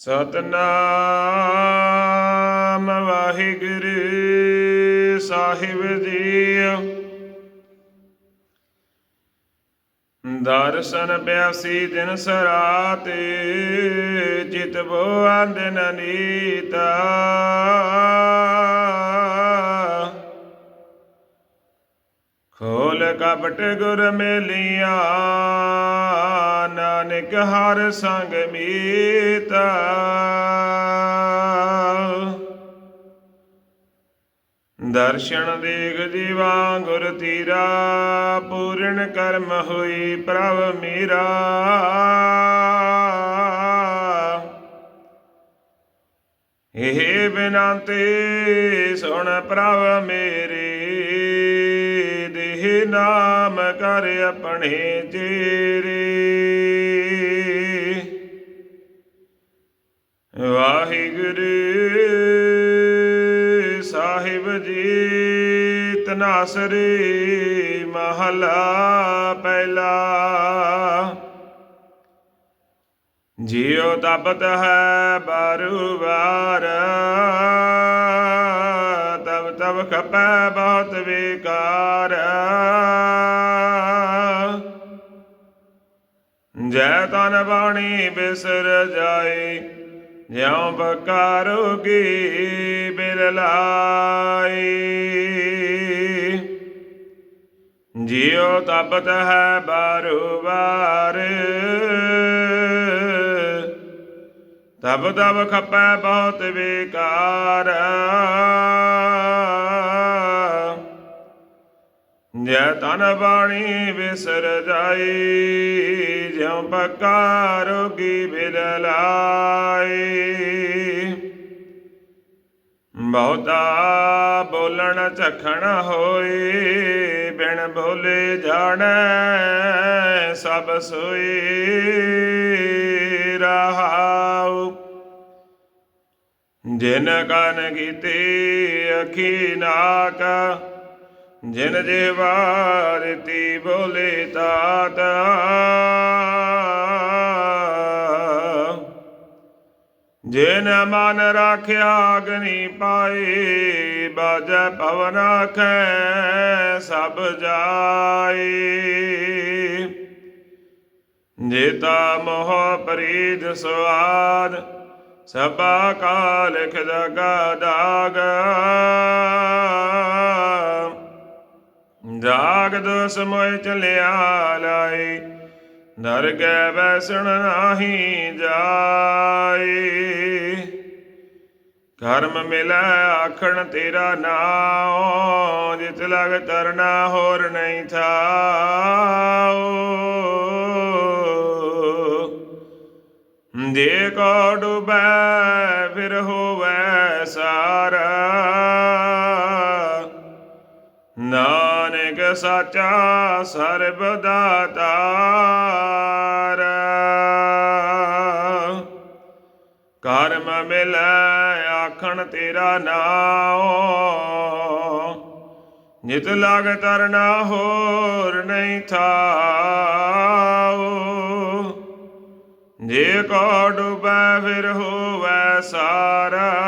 ਸਤਨਾਮ ਵਾਹਿਗੁਰੂ ਸਾਹਿਬ ਜੀ ਦਰਸ਼ਨ ਪਿਆਸੀ ਦਿਨ ਸਰਾਤੇ ਜਿਤ ਬੋ ਆਂਦਨ ਨੀਤਾ ਖੋਲ ਕਪਟ ਗੁਰ ਮੇਲੀਆਂ, ਨਾਨਕ ਹਰ ਸੰਗ ਮੀਤਾ। ਦਰਸ਼ਨ ਦੇਖ ਜੀਵਾ ਗੁਰ ਤੀਰਾ, ਪੂਰਨ ਕਰਮ ਹੋਈ ਪ੍ਰਭ ਮੇਰਾ। ਇਹ ਤੇ ਸੁਣ ਪ੍ਰਭ ਮੇਰੇ ਨਾਮ ਕਰ ਆਪਣੇ ਤੇਰੇ। ਵਾਹਿਗੁਰੂ ਸਾਹਿਬ ਜੀ, ਤਨਾਸਰੀ ਮਹਲਾ ਪਹਿਲਾ। ਜਿਉ ਤਪਤ ਹੈ ਬਾਰੂ ਵਾਰ ਤਬ ਤਬ ਖਪੈ ਬਹੁਤ ਵਿਕਾਰ ਜੈ ਤਨ ਬਾਣੀ ਬਿਸਰ ਜਾਏ, ਜਿਉ ਬਕਾਰੋਗੀ ਬਿਲ ਲਾਈ ਜਿਉ ਤਪਤ ਹੈ ਬਾਰੂ ਬਾਰ ਤਬ ਤਬ ਖਪੈ ਬਹੁਤ ਵਿਕਾਰ। ਜੈ ਤਨ ਬਾਣੀ ਵਿਸਰ ਜਾਈ ਜਿਉ ਪੱਕਾ ਰੋਗੀ ਲਾਈ ਬਹੁਤਾ ਬੋਲਣ ਝਖਣ ਹੋਏ, ਬਿਨ ਬੋਲੇ ਜਾਣੈ ਸਭ ਸੋਈ ਰਹਾਉ, ਜਿਨ ਕਨ ਕੀਤੇ ਅਖੀ ਨਾਕ ਜਿਨ ਜੇਵਾਰਤੀ ਬੋਲੇ ਤਾਤ ਜਿਨ ਮਨ ਰਾਖਿਆ ਅਗਨੀ ਪਾਏ, ਬਾਜੈ ਪਵਨ ਆਖੈ, ਸਭ ਜਾਏ। ਜੇਤਾ ਮੋਹ ਪ੍ਰੀਤ ਸਵਾਦ ਸਭਾ ਕਾ ਲਿਖ ਜਗਾ ਜਾਗ ਦੋਸ ਮੋਇ ਚਲਿਆ ਲਾਈ ਨਰ ਗੈ ਬੈਸਣ ਨਾਹੀ ਜਾਏ। ਕਰਮ ਮਿਲੈ ਆਖਣ ਤੇਰਾ ਨਾਉ, ਜਿਤ ਲਗ ਤਰਨਾ ਹੋਰ ਨਹੀਂ ਥਾਉ। ਜੇ ਕੋ ਡੁਬੈ, ਫਿਰ ਹੋਵੈ ਸਾਰਾ। ਨਾਨਕ ਸਾਚਾ ਸਰਬ ਦਾਤਾਰ। ਕਰਮ ਮਿਲੈ, ਆਖਣ ਤੇਰਾ ਨਾਉ। ਨਿਤ ਲਾਗ ਤਰਨਾ ਹੋਰ ਨਹੀਂ ਥਾਉ। ਜੇ ਕੋ ਡੁਬੈ, ਫਿਰ ਹੋਵੈ ਸਾਰਾ।